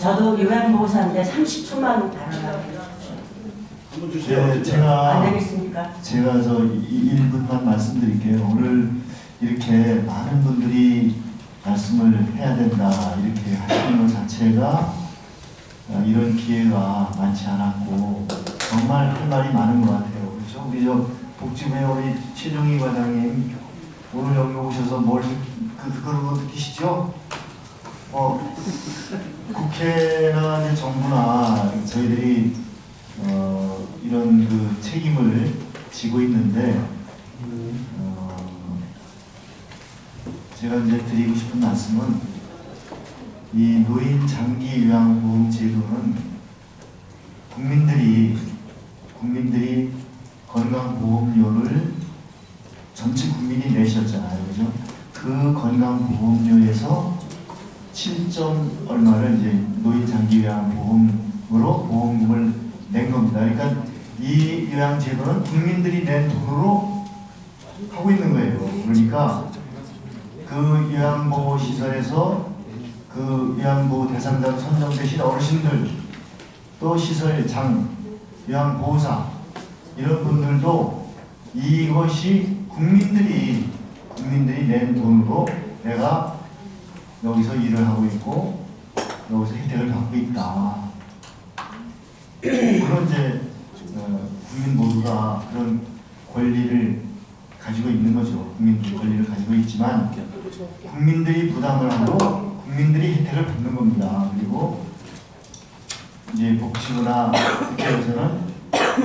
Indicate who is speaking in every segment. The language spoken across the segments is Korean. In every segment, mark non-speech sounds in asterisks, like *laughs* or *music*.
Speaker 1: 저도 요양보호사인데 30초만 발언하게
Speaker 2: 한번
Speaker 3: 네,
Speaker 2: 주세요.
Speaker 1: 안
Speaker 3: 제가
Speaker 1: 되겠습니까?
Speaker 3: 제가 저 1분만 말씀드릴게요. 오늘 이렇게 많은 분들이 말씀을 해야 된다 이렇게 하시는 것 자체가 어, 이런 기회가 많지 않았고 정말 할 말이 많은 것 같아요. 그렇죠? 우리 저 복지부의 우리 최정희 과장님 오늘 여기 오셔서 뭘 그, 그런 거 느끼시죠? 어, 국회나 이제 정부나 저희들이 어, 이런 그 책임을 지고 있는데 어, 제가 이제 드리고 싶은 말씀은 이 노인 장기 요양보험 제도는 국민들이 국민들이 건강보험료를 전체 국민이 내셨잖아요, 그죠? 그 건강보험료에서 7점 얼마를 이제 노인 장기 요양 보험으로 보험금을 낸 겁니다. 그러니까 이 요양 제도는 국민들이 낸 돈으로 하고 있는 거예요. 그러니까 그 요양보호 시설에서 그 요양보호 대상자로 선정되신 어르신들 또 시설 장, 요양보호사 이런 분들도 이것이 국민들이 국민들이 낸 돈으로 내가 여기서 일을 하고 있고 여기서 혜택을 받고 있다. 물론 이제 어, 국민 모두가 그런 권리를 가지고 있는 거죠. 국민들이 권리를 가지고 있지만 국민들이 부담을 하고 국민들이 혜택을 받는 겁니다. 그리고 이제 복지부나 국회에서는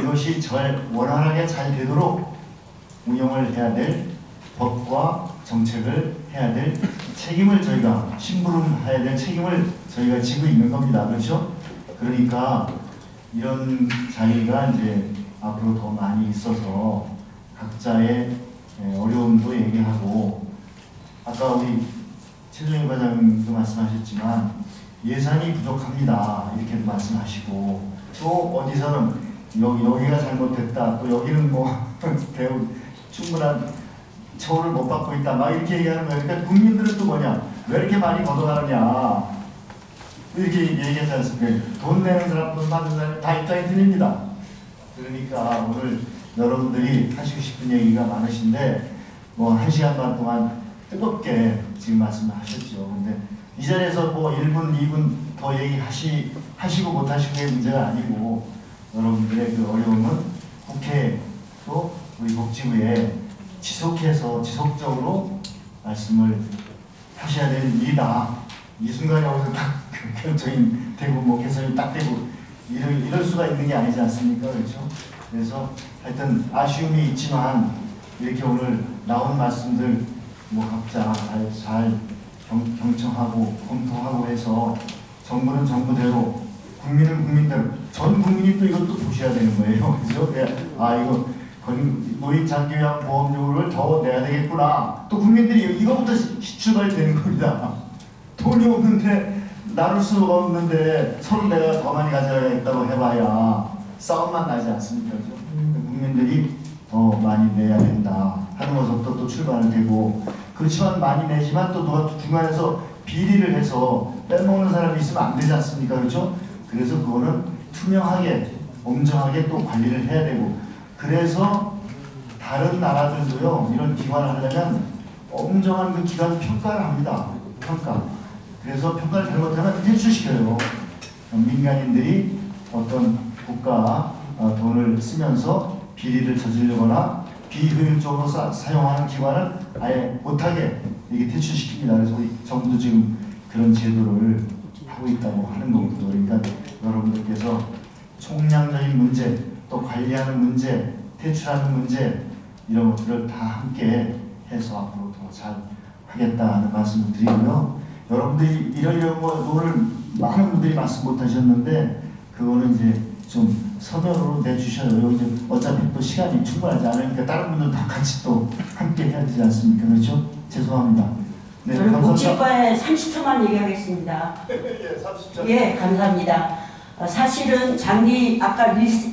Speaker 3: 이것이 잘 원활하게 잘 되도록 운영을 해야 될 법과 정책을 해야 될 책임을 저희가 심부름 해야 될 책임을 저희가 지고 있는 겁니다. 그렇죠? 그러니까 이런 자리가 이제 앞으로 더 많이 있어서 각자의 예, 어려움도 얘기하고 아까 우리 최정희 과장님도 말씀하셨지만 예산이 부족합니다 이렇게 말씀하시고 또 어디서는 여기 여기가 잘못됐다 또 여기는 뭐 *laughs* 배우 충분한 처우를 못 받고 있다 막 이렇게 얘기하는 거예요. 그러니까 국민들은 또 뭐냐 왜 이렇게 많이 걷어가느냐 이렇게 얘기하지 않습니까? 돈 내는 사람, 돈 받는 사람 다 입장이 틀립니다. 그러니까 오늘 여러분들이 하시고 싶은 얘기가 많으신데 뭐 한 시간 반 동안 뜨겁게 지금 말씀하셨죠. 근데 이 자리에서 뭐 1분, 2분 더 얘기하시 하시고 못 하시고의 문제가 아니고 여러분들의 그 어려움은 국회 또 우리 복지부에 지속해서 지속적으로 말씀을 하셔야 될 일이다. 이 순간에 여기서 딱 결정이 되고 뭐 개선이 딱 되고 이럴, 이럴 수가 있는 게 아니지 않습니까? 그렇죠? 그래서 하여튼 아쉬움이 있지만 이렇게 오늘 나온 말씀들 뭐 각자 잘, 잘 경, 경청하고 검토하고 해서 정부는 정부대로 국민은 국민대로 전 국민이 또 이것도 보셔야 되는 거예요. *laughs* 그죠? 네. 아 이거 건- 노인 장기요양 보험료를 더 내야 되겠구나. 또 국민들이 이거부터 시- 출발이 되는 겁니다. *laughs* 돈이 없는데 나눌 수 없는데 서로 내가 더 많이 가져야겠다고 해봐야 싸움만 나지 않습니까? 그죠? 국민들이 더 많이 내야 된다 하는 것부터 또 출발을 되고 그렇지만 많이 내지만 또 누가 중간에서 비리를 해서 빼먹는 사람이 있으면 안 되지 않습니까? 그렇죠? 그래서 그거는 투명하게 엄정하게 또 관리를 해야 되고 그래서 다른 나라들도요 이런 기관을 하려면 엄정한 그 기관 평가를 합니다. 평가. 그래서 평가를 잘못하면 퇴출시켜요. 민간인들이 어떤 국가 어, 돈을 쓰면서 비리를 저지르거나 비효율적으로 사, 사용하는 기관을 아예 못하게 이게 퇴출시킵니다. 그래서 정부도 지금 그런 제도를 하고 있다고 하는 거거든요. 그러니까 여러분들께서 총량적인 문제, 또 관리하는 문제, 퇴출하는 문제 이런 것들을 다 함께 해서 앞으로 더 잘 하겠다는 말씀을 드리고요. 여러분들이 이러려고 오늘 많은 분들이 말씀 못 하셨는데 그거는 이제 좀 서면으로 내주셔요. 여기 이제 어차피 또 시간이 충분하지 않으니까 다른 분들 다 같이 또 함께 해야 되지 않습니까? 그렇죠? 죄송합니다. 네,
Speaker 1: 저는. 복지과에 30초만 얘기하겠습니다. *laughs*
Speaker 3: 예, 30점.
Speaker 1: 예, 감사합니다. 어, 사실은 장기 아까 리스,